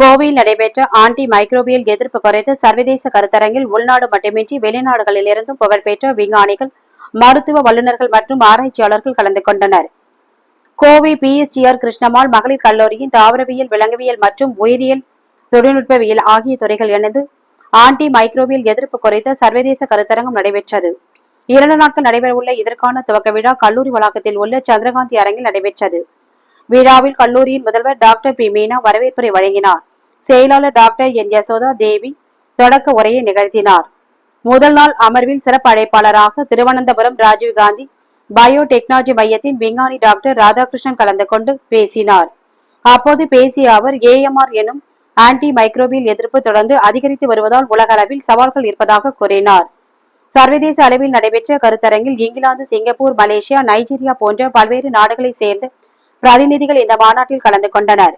கோவையில் நடைபெற்ற anti microbial எதிர்ப்பு குறித்து சர்வதேச கருத்தரங்கில் உள்நாடு மட்டுமின்றி வெளிநாடுகளிலிருந்தும் புகழ்பெற்ற விஞ்ஞானிகள் மருத்துவ வல்லுநர்கள் மற்றும் ஆராய்ச்சியாளர்கள் கலந்து கொண்டனர். கோவை பிஎஸ்டிஆர் கிருஷ்ணமால் மகளிர் கல்லூரியின் தாவரவியல் விலங்குவியல் மற்றும் உயிரியல் தொழில்நுட்பவியல் ஆகிய துறைகள் இணைந்து ஆன்டி மைக்ரோபியல் எதிர்ப்பு குறித்த சர்வதேச கருத்தரங்கம் நடைபெற்றது. இரண்டு நாட்கள் நடைபெறவுள்ள இதற்கான துவக்க விழா கல்லூரி வளாகத்தில் உள்ள சந்திரகாந்தி அரங்கில் நடைபெற்றது. விழாவில் கல்லூரியின் முதல்வர் டாக்டர் பி. மீனா வரவேற்புரை வழங்கினார். செயலாளர் டாக்டர் என். யசோதா தேவி தொடக்க உரையை நிகழ்த்தினார். முதல் நாள் அமர்வில் சிறப்பு அழைப்பாளராக திருவனந்தபுரம் ராஜீவ்காந்தி பயோடெக்னாலஜி மையத்தின் விஞ்ஞானி டாக்டர் ராதாகிருஷ்ணன் கலந்து கொண்டு பேசினார். அப்போது பேசிய அவர் ஏஎம்ஆர் எனும் ஆன்டி மைக்ரோபியல் எதிர்ப்பு தொடர்ந்து அதிகரித்து வருவதால் உலக அளவில் சவால்கள் இருப்பதாக கூறினார். சர்வதேச அளவில் நடைபெற்ற கருத்தரங்கில் இங்கிலாந்து சிங்கப்பூர் மலேசியா நைஜீரியா போன்ற பல்வேறு நாடுகளைச் சேர்ந்த பிரதிநிதிகள் இந்த மாநாட்டில் கலந்து கொண்டனர்.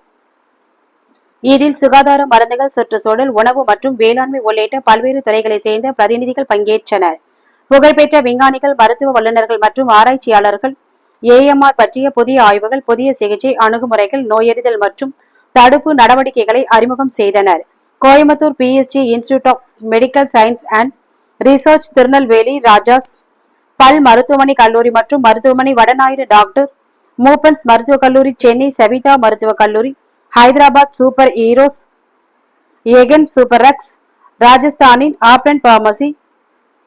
இதில் சுகாதார மருந்துகள் சுற்றுச்சூழல் உணவு மற்றும் வேளாண்மை உள்ளிட்ட பல்வேறு துறைகளைச் சேர்ந்த பிரதிநிதிகள் பங்கேற்றனர். புகழ்பெற்ற விஞ்ஞானிகள் மருத்துவ வல்லுநர்கள் மற்றும் ஆராய்ச்சியாளர்கள் ஏஎம்ஆர் பற்றிய புதிய ஆய்வுகள் புதிய சிகிச்சை அணுகுமுறைகள் நோயறிதல் மற்றும் தடுப்பு நடவடிக்கைகளை அறிமுகம் செய்தனர். Coimbatore PST institute of medical science and research Tirunelveli Rajas பல் மருத்துவமனை கல்லூரி மற்றும் மருத்துவமனை வடநாயுடு டாக்டர் மூப்பன்ஸ் மருத்துவக் கல்லூரி சென்னை சவிதா மருத்துவக் கல்லூரி ஹைதராபாத் சூப்பர் ஹீரோஸ் ஏகன் சூப்பர்ரக்ஸ் ராஜஸ்தானின் ஆப்ரன் பார்மசி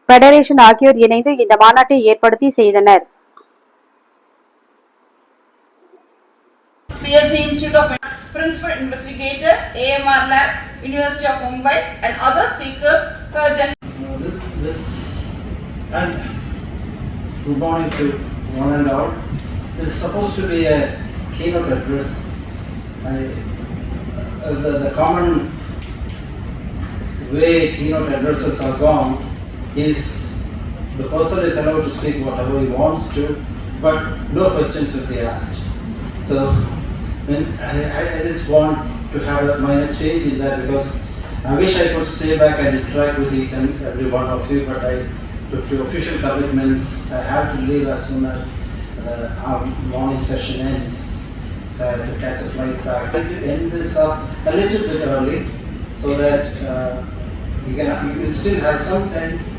பெடரேஷன் ஆகியோர் இணைந்து இந்த மாநாட்டை ஏற்படுத்தி செய்தனர் PSC Institute of Principal Investigator, AMR Lab, University of Mumbai, and other speakers for gen- Uh, this, this and good morning to one and all. This is supposed to be a keynote address. Uh, the, the common way keynote addresses are gone is the person is allowed to speak whatever he wants to, but no questions will be asked. So, when I, I, just want to have a minor change in that because I wish I could stay back and interact with each and every one of you, but I, due to official commitments, I have to leave as soon as uh, our morning session ends. Have to catch a flight back. I'd like to end this up a little bit early so that uh, you can, you still have some time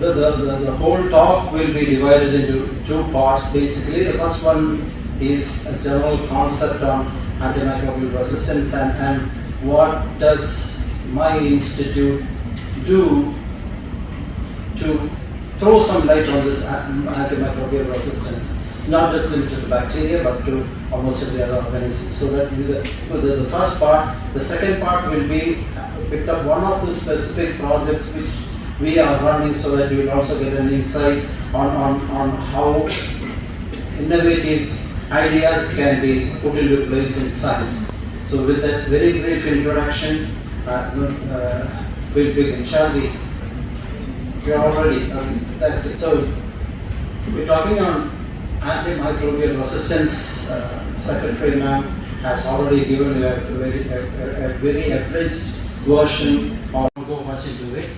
the, the, the, the whole talk will be divided into two parts basically. The first one is a general concept on antimicrobial resistance and, and what does my institute do to throw some light on this antimicrobial resistance. Not just limited to bacteria but to almost every other organism. So that the, the, the first part. The second part will be uh, picked up one of the specific projects which we are running so that you will also get an insight on, on, on how innovative ideas can be put into place in science. So with that very brief introduction, uh, uh, we'll begin, shall we? Are already, um, that's it. So we're talking on antimicrobial resistance. Uh, Secretary ma'am has already given you a very, a, a- a very abridged version of go much into it.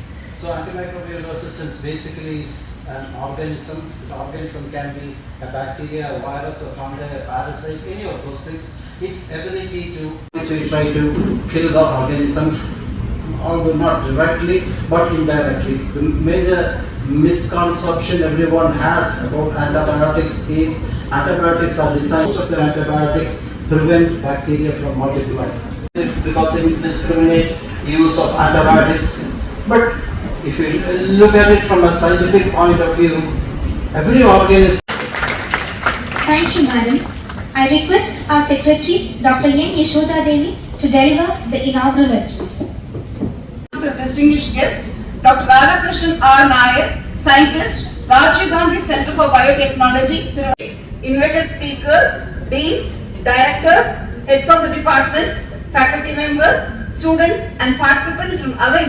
So antimicrobial resistance basically is an organism. The organism can be a bacteria, a virus, a fungi, a parasite, any of those things. Its ability to we try to kill the organisms, although not directly but indirectly. The major misconception everyone has about antibiotics is antibiotics are designed, most of the antibiotics prevent bacteria from multiplying. It's because they discriminate use of antibiotics. But if you look at it from a scientific point of view, every organism Thank you, madam. I request our secretary, Dr. Yen Yashoda Devi, to deliver the inaugural address. To distinguished guests, Dr. Radhakrishnan R. Nair, scientist, Rajiv Gandhi Center for Biotechnology. Invited speakers, deans, directors, heads of the departments, faculty members, students and participants from other